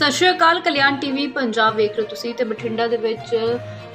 ਸਤਿ ਸ਼੍ਰੀ ਅਕਾਲ ਕਲਿਆਣ ਟੀਵੀ ਪੰਜਾਬ ਵੇਖ ਰਹੇ ਹੋ ਤੁਸੀਂ ਤੇ ਬਠਿੰਡਾ ਦੇ ਵਿੱਚ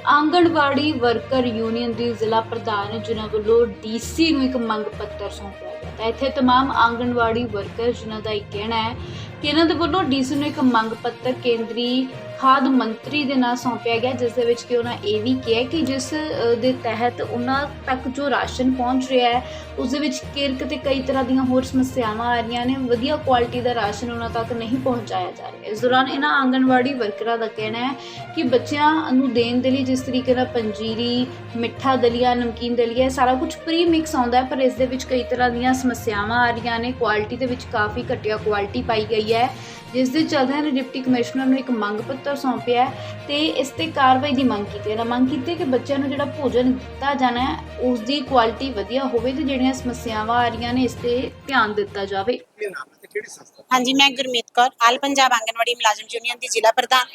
ਆਂਗਣਵਾੜੀ ਵਰਕਰ ਯੂਨੀਅਨ ਦੀ ਜ਼ਿਲ੍ਹਾ ਪ੍ਰਧਾਨ ਜਿਨ੍ਹਾਂ ਵੱਲੋਂ ਡੀਸੀ ਨੂੰ ਇੱਕ ਮੰਗ ਪੱਤਰ ਸੌਂਪਿਆ ਗਿਆ ਤਾਂ ਇੱਥੇ तमाम ਆਂਗਣਵਾੜੀ ਵਰਕਰ ਜਿਨ੍ਹਾਂ ਦਾ ਇਹ ਕਹਿਣਾ ਹੈ ਕਿ ਇਹਨਾਂ ਦੇ ਵੱਲੋਂ ਡੀਸੀ ਨੂੰ ਇੱਕ ਮੰਗ ਪੱਤਰ ਕੇਂਦਰੀ ਖਾਦ ਮੰਤਰੀ ਦੇ ਨਾਲ ਸੌਂਪਿਆ ਗਿਆ, ਜਿਸ ਦੇ ਵਿੱਚ ਕਿ ਉਹਨਾਂ ਇਹ ਵੀ ਕਿਹਾ ਕਿ ਜਿਸ ਦੇ ਤਹਿਤ ਉਹਨਾਂ ਤੱਕ ਜੋ ਰਾਸ਼ਨ ਪਹੁੰਚ ਰਿਹਾ ਹੈ, ਉਸ ਦੇ ਵਿੱਚ ਕਿਰਕ ਤੇ ਕਈ ਤਰ੍ਹਾਂ ਦੀਆਂ ਹੋਰ ਸਮੱਸਿਆਵਾਂ ਆ ਰਹੀਆਂ ਨੇ, ਵਧੀਆ ਕੁਆਲਿਟੀ ਦਾ ਰਾਸ਼ਨ ਉਹਨਾਂ ਤੱਕ ਨਹੀਂ ਪਹੁੰਚਾਇਆ ਜਾ ਰਿਹਾ। ਇਸ ਦੌਰਾਨ ਇਹਨਾਂ ਆਂਗਣਵਾੜੀ ਵਰਕਰਾਂ ਦਾ ਕਹਿਣਾ ਹੈ ਕਿ ਬੱਚਿਆਂ ਨੂੰ ਦੇਣ ਦੇ ਲਈ ਜਿਸ ਤਰੀਕੇ ਨਾਲ ਪੰਜੀਰੀ, ਮਿੱਠਾ ਦਲੀਆ, ਨਮਕੀਨ ਦਲੀਆ ਸਾਰਾ ਕੁਝ ਪ੍ਰੀ ਮਿਕਸ ਆਉਂਦਾ ਹੈ, ਪਰ ਇਸ ਦੇ ਵਿੱਚ ਕਈ ਤਰ੍ਹਾਂ ਦੀਆਂ ਸਮੱਸਿਆਵਾਂ ਆ ਰਹੀਆਂ ਨੇ ਕੁਆਲਿਟੀ ਦੇ ਵਿੱਚ ਕਾਫੀ ਘਟੀਆ ਕੁਆਲਿਟੀ ਪਾਈ ਗਈ ਹੈ ਜਿਸ ਦੇ ਚੱਲਦਿਆਂ ਨੇ ਡਿਪਟੀ ਕਮਿਸ਼ਨਰ ਨੂੰ ਇੱਕ ਮੰਗ ਪੱਤਰ ਸੌਂਪਿਆ ਹੈ ਤੇ ਇਸ ਤੇ ਕਾਰਵਾਈ ਦੀ ਮੰਗ ਕੀਤੀ ਹੈ। ਨਾ ਮੰਗ ਕੀਤੀ ਹੈ ਕਿ ਬੱਚਿਆਂ ਨੂੰ ਜਿਹੜਾ ਭੋਜਨ ਦਿੱਤਾ ਜਾਣਾ ਹੈ ਉਸ ਦੀ ਕੁਆਲਿਟੀ ਵਧੀਆ ਹੋਵੇ ਤੇ ਜਿਹੜੀਆਂ ਸਮੱਸਿਆਵਾਂ ਆ ਰਹੀਆਂ ਨੇ ਇਸ ਤੇ ਧਿਆਨ ਦਿੱਤਾ ਜਾਵੇ। ਕੀ ਨਾਮ ਹੈ ਤੇ ਕਿਹੜੀ ਸੰਸਥਾ? ਹਾਂਜੀ ਮੈਂ ਗੁਰਮੀਤ ਕੌਰ ਆਲ ਪੰਜਾਬ ਆਂਗਨਵਾੜੀ ਮੁਲਾਜ਼ਮ ਯੂਨੀਅਨ ਦੀ ਜ਼ਿਲ੍ਹਾ ਪ੍ਰਧਾਨ।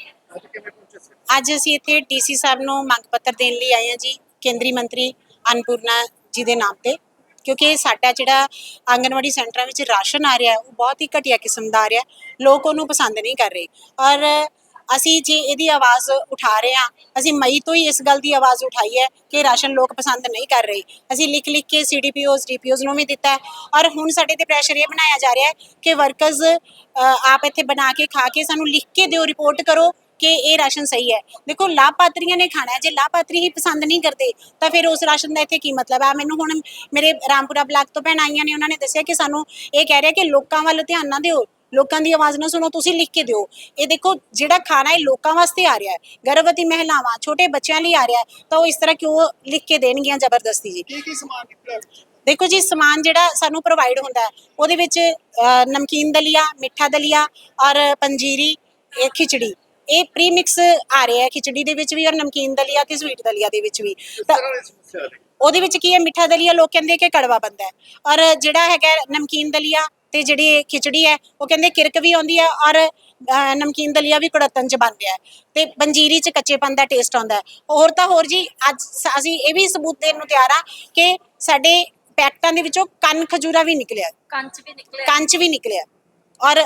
ਅੱਜ ਅਸੀਂ ਇੱਥੇ ਡੀਸੀ ਸਾਹਿਬ ਨੂੰ ਮੰਗ ਪੱਤਰ ਦੇਣ ਲਈ ਆਏ ਹਾਂ ਜੀ ਕੇਂਦਰੀ ਮੰਤਰੀ ਅਨਪੂਰਨਾ ਜੀ ਦੇ ਨਾਮ ਤੇ। ਕਿਉਂਕਿ ਸਾਡਾ ਜਿਹੜਾ ਆਂਗਨਵਾੜੀ ਸੈਂਟਰਾਂ ਵਿੱਚ ਰਾਸ਼ਨ ਆ ਰਿਹਾ, ਉਹ ਬਹੁਤ ਹੀ ਘਟੀਆ ਕਿਸਮ ਦਾ ਆ ਰਿਹਾ, ਲੋਕ ਉਹਨੂੰ ਪਸੰਦ ਨਹੀਂ ਕਰ ਰਹੇ। ਔਰ ਅਸੀਂ ਜੇ ਇਹਦੀ ਆਵਾਜ਼ ਉਠਾ ਰਹੇ ਹਾਂ, ਅਸੀਂ ਮਈ ਤੋਂ ਹੀ ਇਸ ਗੱਲ ਦੀ ਆਵਾਜ਼ ਉਠਾਈ ਹੈ ਕਿ ਰਾਸ਼ਨ ਲੋਕ ਪਸੰਦ ਨਹੀਂ ਕਰ ਰਹੇ। ਅਸੀਂ ਲਿਖ ਲਿਖ ਕੇ ਸੀਡੀਪੀਓਜ਼ ਡੀਪੀਓਜ਼ ਨੂੰ ਵੀ ਦਿੱਤਾ ਔਰ ਹੁਣ ਸਾਡੇ ਤੇ ਪ੍ਰੈਸ਼ਰ ਇਹ ਬਣਾਇਆ ਜਾ ਰਿਹਾ ਹੈ ਕਿ ਵਰਕਰਸ ਆਪ ਇੱਥੇ ਬਣਾ ਕੇ ਖਾ ਕੇ ਸਾਨੂੰ ਲਿਖ ਕੇ ਦਿਓ ਰਿਪੋਰਟ ਕਰੋ। ਕਿ ਇਹ ਰਾਸ਼ਨ ਸਹੀ ਹੈ। ਦੇਖੋ ਲਾਭਪਾਤਰੀਆਂ ਨੇ ਖਾਣਾ ਹੈ। ਜੇ ਲਾਭਪਾਤਰੀ ਹੀ ਪਸੰਦ ਨਹੀਂ ਕਰਦੇ ਤਾਂ ਫਿਰ ਉਸ ਰਾਸ਼ਨ ਦਾ ਇੱਥੇ ਕੀ ਮਤਲਬ ਹੈ? ਮੈਨੂੰ ਹੁਣ ਮੇਰੇ ਰਾਮਪੁਰਾ ਬਲਾਕ ਤੋਂ ਭੈਣ ਆਈਆਂ ਨੇ ਉਹਨਾਂ ਨੇ ਦੱਸਿਆ ਕਿ ਸਾਨੂੰ ਇਹ ਕਹਿ ਰਿਹਾ ਕਿ ਲੋਕਾਂ ਵੱਲ ਧਿਆਨ ਨਾ ਦਿਓ। ਲੋਕਾਂ ਦੀ ਆਵਾਜ਼ ਨਾ ਸੁਣੋ ਤੁਸੀਂ ਲਿਖ ਕੇ ਦਿਓ। ਇਹ ਦੇਖੋ ਜਿਹੜਾ ਖਾਣਾ ਇਹ ਲੋਕਾਂ ਵਾਸਤੇ ਆ ਰਿਹਾ ਹੈ ਗਰਭਵਤੀ ਮਹਿਲਾਵਾਂ ਛੋਟੇ ਬੱਚਿਆਂ ਲਈ ਆ ਰਿਹਾ ਹੈ ਤਾਂ ਉਹ ਇਸ ਤਰ੍ਹਾਂ ਕਿਉਂ ਲਿਖ ਕੇ ਦੇਣਗੀਆਂ ਜ਼ਬਰਦਸਤੀ ਜੀ? ਕੀ ਕੀ ਸਮਾਨ ਨਿਕਲਿਆ? ਦੇਖੋ ਜੀ ਸਮਾਨ ਜਿਹੜਾ ਸਾਨੂੰ ਪ੍ਰੋਵਾਈਡ ਹੁੰਦਾ ਹੈ ਉਹਦੇ ਵਿੱਚ ਅ, ਨਮਕੀਨ ਦਲੀਆ ਮਿੱਠਾ ਦਲੀਆ ਔਰ ਪੰਜੀਰੀ ਇਹ ਖਿਚੜੀ। ਇਹ ਪ੍ਰੀ ਮਿਕਸ ਆ ਰਿਹਾ ਹੈ ਖਿਚੜੀ ਦੇ ਵਿੱਚ ਵੀ ਔਰ ਨਮਕੀਨ ਦਲੀਆ ਤੇ ਸਵੀਟ ਦਲੀਆ ਦੇ ਵਿੱਚ ਵੀ। ਤਾਂ ਉਹਦੇ ਵਿੱਚ ਕੀ ਹੈ? ਮਿੱਠਾ ਦਲੀਆ ਲੋਕ ਕਹਿੰਦੇ ਕਿ ਕੜਵਾ ਬੰਦਾ ਹੈ। ਔਰ ਜਿਹੜਾ ਹੈਗਾ ਨਮਕੀਨ ਦਲੀਆ ਤੇ ਜਿਹੜੀ ਖਿਚੜੀ ਹੈ ਉਹ ਕਹਿੰਦੇ ਕਿਰਕ ਵੀ ਆਉਂਦੀ ਹੈ ਔਰ ਨਮਕੀਨ ਦਲੀਆ ਵੀ ਕੁੜਤਨ ਚ ਬਣ ਹੈ। ਤੇ ਪੰਜੀਰੀ ਚ ਕੱਚੇਪਨ ਦਾ ਟੇਸਟ ਆਉਂਦਾ ਹੈ। ਹੋਰ ਤਾਂ ਹੋਰ ਜੀ ਅੱਜ ਅਸੀਂ ਇਹ ਵੀ ਸਬੂਤ ਦੇਣ ਨੂੰ ਤਿਆਰ ਆ ਕਿ ਸਾਡੇ ਪੈਕਟਾਂ ਦੇ ਵਿੱਚੋਂ ਕੰਨ ਖਜੂਰਾ ਵੀ ਨਿਕਲਿਆ। ਕੰਚ ਵੀ ਨਿਕਲੇ ਕੰਚ ਵੀ ਨਿਕਲਿਆ। ਔਰ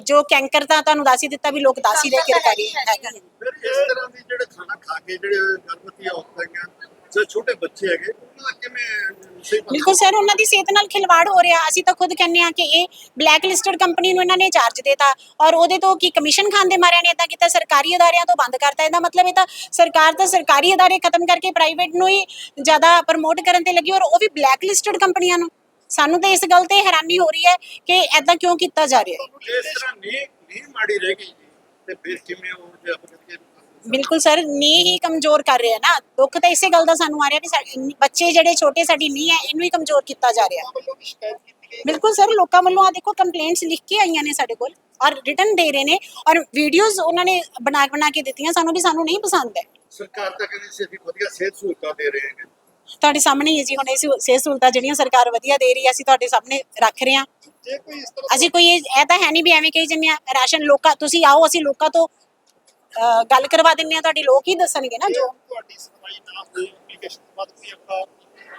ਜੋ ਕੈਂਕਰ ਤਾਂ ਤੁਹਾਨੂੰ ਦੱਸ ਹੀ ਦਿੱਤਾ ਵੀ ਲੋਕ ਦੱਸ ਹੀ ਰਹੇ ਕਿਰਕਾਰੀ ਹੈਗਾ ਫਿਰ ਇਸ ਤਰ੍ਹਾਂ ਦੀ ਜਿਹੜੇ ਖਾਣਾ ਖਾ ਕੇ ਜਿਹੜੇ ਗਰਭਵਤੀ ਔਰਤਾਂ ਜਾਂ ਜੋ ਛੋਟੇ ਬੱਚੇ ਹੈਗੇ ਉਹਨਾਂ ਦਾ ਕਿਵੇਂ ਸਹੀ ਬਿਲਕੁਲ ਸਰ ਉਹਨਾਂ ਦੀ ਸਿਹਤ ਨਾਲ ਖਿਲਵਾੜ ਹੋ ਰਿਹਾ। ਅਸੀਂ ਤਾਂ ਖੁਦ ਕਹਿੰਦੇ ਆ ਕਿ ਇਹ ਬਲੈਕ ਲਿਸਟਡ ਕੰਪਨੀ ਨੂੰ ਇਹਨਾਂ ਨੇ ਚਾਰਜ ਦੇਤਾ ਔਰ ਉਹਦੇ ਤੋਂ ਕੀ ਕਮਿਸ਼ਨ ਖਾਣ ਦੇ ਮਾਰਿਆਂ ਨੇ ਇਦਾਂ ਕੀਤਾ ਸਰਕਾਰੀ ਅਦਾਰਿਆਂ ਤੋਂ ਬੰਦ ਕਰਤਾ। ਇਹਦਾ ਮਤਲਬ ਇਹ ਤਾਂ ਸਰਕਾਰ ਤਾਂ ਸਰਕਾਰੀ ਅਦਾਰੇ ਖਤਮ ਕਰਕੇ ਪ੍ਰਾਈਵੇਟ ਨੂੰ ਹੀ ਜ਼ਿਆਦਾ ਪ੍ਰਮੋਟ ਕਰਨ ਤੇ ਲੱਗੀ ਔਰ ਉਹ ਵੀ ਬਲੈਕ ਲਿਸਟਡ ਕੰਪਨੀਆਂ ਨੂੰ। ਸਾਨੂੰ ਤਾਂ ਇਸ ਗੱਲ ਤੇ ਹੈਰਾਨੀ ਹੋ ਰਹੀ ਹੈ ਕਿ ਐਦਾਂ ਕਿਉਂ ਕੀਤਾ ਜਾ ਰਿਹਾ ਹੈ। ਜੇ ਇਸ ਤਰ੍ਹਾਂ ਨੀ ਨੀ ਮਾੜੀ ਰਹਿ ਗਈ ਜੀ, ਤੇ ਫਿਰ ਕਿਵੇਂ ਉਹ ਜੇ ਆਪਾਂ ਕਹੀਏ ਬਿਲਕੁਲ ਸਰ ਨੀ ਹੀ ਕਮਜ਼ੋਰ ਕਰ ਰਿਹਾ ਨਾ। ਦੁੱਖ ਤਾਂ ਇਸੇ ਗੱਲ ਦਾ ਸਾਨੂੰ ਆ ਰਿਹਾ ਵੀ ਬੱਚੇ ਜਿਹੜੇ ਛੋਟੇ ਸਾਡੀ ਨੀ ਹੈ ਇਹਨੂੰ ਹੀ ਕਮਜ਼ੋਰ ਕੀਤਾ ਜਾ ਰਿਹਾ। ਬਿਲਕੁਲ ਸਰ ਲੋਕਾਂ ਵੱਲੋਂ ਆ ਦੇਖੋ ਕੰਪਲੇਂਟਸ ਲਿਖ ਕੇ ਆਈਆਂ ਨੇ ਸਾਡੇ ਕੋਲ ਔਰ ਰਿਟਰਨ ਦੇ ਰਹੇ ਨੇ ਔਰ ਵੀਡੀਓਜ਼ ਉਹਨਾਂ ਨੇ ਬਣਾ ਬਣਾ ਕੇ ਦਿੱਤੀਆਂ। ਸਾਨੂੰ ਵੀ ਸਾਨੂੰ ਨਹੀਂ ਪਸੰਦ ਹੈ। ਸਰਕਾਰ ਤਾਂ ਕਹਿੰਦੀ ਸੀ ਅਸੀਂ ਵਧੀਆ ਸਿਹਤ ਸਹੂਲਤਾਂ ਦੇ ਰਹੇ ਹਾਂ ਤੁਹਾਡੇ ਸਾਹਮਣੇ ਹੀ ਹੈ ਜੀ। ਹੁਣ ਇਹ ਸਹੂ- ਸਿਹਤ ਸਹੂਲਤਾਂ ਜਿਹੜੀਆਂ ਸਰਕਾਰ ਵਧੀਆ ਦੇ ਰਹੀ ਹੈ ਅਸੀਂ ਤੁਹਾਡੇ ਸਾਹਮਣੇ ਰੱਖ ਰਹੇ ਹਾਂ। ਜੇ ਕੋਈ ਇਸ ਤਰ੍ਹਾਂ ਅਸੀਂ ਕੋਈ ਇਹ ਇਹ ਤਾਂ ਹੈ ਨਹੀਂ ਵੀ ਐਵੇਂ ਕਹੀ ਜੰਨੇ ਆ ਰਾਸ਼ਨ ਲੋਕਾਂ ਤੁਸੀਂ ਆਓ ਅਸੀਂ ਲੋਕਾਂ ਤੋਂ ਅਹ, ਗੱਲ ਕਰਵਾ ਦਿੰਨੇ ਆ ਤੁਹਾਡੀ ਲੋਕ ਹੀ ਦੱਸਣਗੇ ਨਾ ਜੋ। ਤੁਹਾਡੀ ਸੁਣਵਾਈ ਨਾ ਹੋਈ ਐਪਲੀਕੇਸ਼ਨ ਬਾਅਦ ਕੋਈ ਆਪਾਂ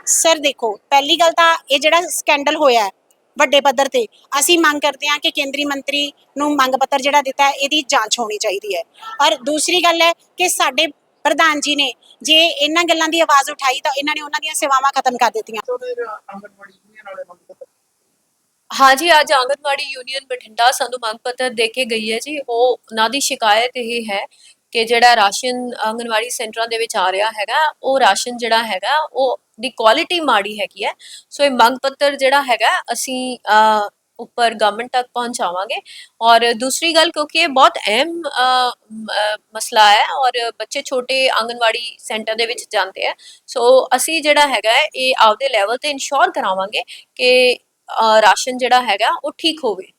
ਸਰ ਦੇਖੋ ਪਹਿਲੀ ਗੱਲ ਤਾਂ ਇਹ ਜਿਹੜਾ ਸਕੈਂਡਲ ਹੋਇਆ ਹੈ, ਵੱਡੇ ਪੱਧਰ ਤੇ ਅਸੀਂ ਮੰਗ ਕਰਦੇ ਹਾਂ ਕਿ ਕੇਂਦਰੀ ਮੰਤਰੀ ਨੂੰ ਮੰਗ ਪੱਤਰ ਜਿਹੜਾ ਦਿੱਤਾ ਹੈ ਇਹਦੀ ਜਾਂਚ ਹੋਣੀ ਚਾਹੀਦੀ ਹੈ। ਔਰ ਦੂਸਰੀ ਗੱਲ ਹੈ ਕਿ ਸਾਡੇ ਪ੍ਰਧਾਨ ਜੀ ਨੇ ਜੇ ਇਹਨਾਂ ਗੱਲਾਂ ਦੀ ਆਵਾਜ਼ ਉਠਾਈ ਤਾਂ ਇਹਨਾਂ ਨੇ ਉਹਨਾਂ ਦੀਆਂ ਸੇਵਾਵਾਂ ਖਤਮ ਕਰ ਦਿੱਤੀਆਂ। ਹਾਂਜੀ ਅੱਜ ਆਂਗਨਵਾੜੀ ਯੂਨੀਅਨ ਬਠਿੰਡਾ ਸਾਨੂੰ ਮੰਗ ਪੱਤਰ ਦੇ ਕੇ ਗਈ ਹੈ ਜੀ। ਉਹ ਉਹਨਾਂ ਦੀ ਸ਼ਿਕਾਇਤ ਇਹ ਹੈ ਕਿ ਜਿਹੜਾ ਰਾਸ਼ਨ ਆਂਗਨਵਾੜੀ ਸੈਂਟਰਾਂ ਦੇ ਵਿੱਚ ਆ ਰਿਹਾ ਹੈਗਾ ਉਹ ਰਾਸ਼ਨ ਜਿਹੜਾ ਹੈਗਾ ਉਹ ਦੀ ਕੁਆਲਿਟੀ ਮਾੜੀ ਹੈਗੀ ਹੈ। ਸੋ ਇਹ ਮੰਗ ਪੱਤਰ ਜਿਹੜਾ ਹੈਗਾ ਅਸੀਂ ਉੱਪਰ ਗਵਰਨਮੈਂਟ ਤੱਕ ਪਹੁੰਚਾਵਾਂਗੇ। ਔਰ ਦੂਸਰੀ ਗੱਲ, ਕਿਉਂਕਿ ਇਹ ਬਹੁਤ ਅਹਿਮ ਮਸਲਾ ਹੈ ਔਰ ਬੱਚੇ ਛੋਟੇ ਆਂਗਨਵਾੜੀ ਸੈਂਟਰ ਦੇ ਵਿੱਚ ਜਾਂਦੇ ਆ। ਸੋ ਅਸੀਂ ਜਿਹੜਾ ਹੈਗਾ ਇਹ ਆਪਦੇ ਲੈਵਲ ਤੇ ਇਨਸ਼ੋਰ ਕਰਾਵਾਂਗੇ ਕਿ ਰਾਸ਼ਨ ਜਿਹੜਾ ਹੈਗਾ ਉਹ ਠੀਕ ਹੋਵੇ।